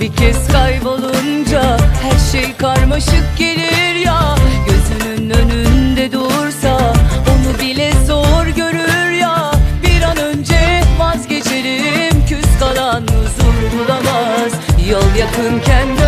bir kez kaybolunca Her şey karmaşık gelir ya. Gözünün önünde dursa Onu bile zor görür ya. Bir an önce vazgeçerim Küs kalan huzur bulamaz. Yol yakınken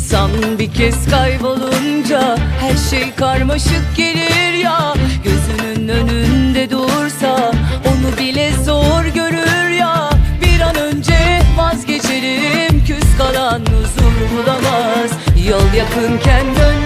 İnsan bir kez kaybolunca her şey karmaşık gelir ya. Gözünün önünde dursa onu bile zor görür ya. Bir an önce vazgeçerim küs kalan huzur bulamaz. Yol yakınken dön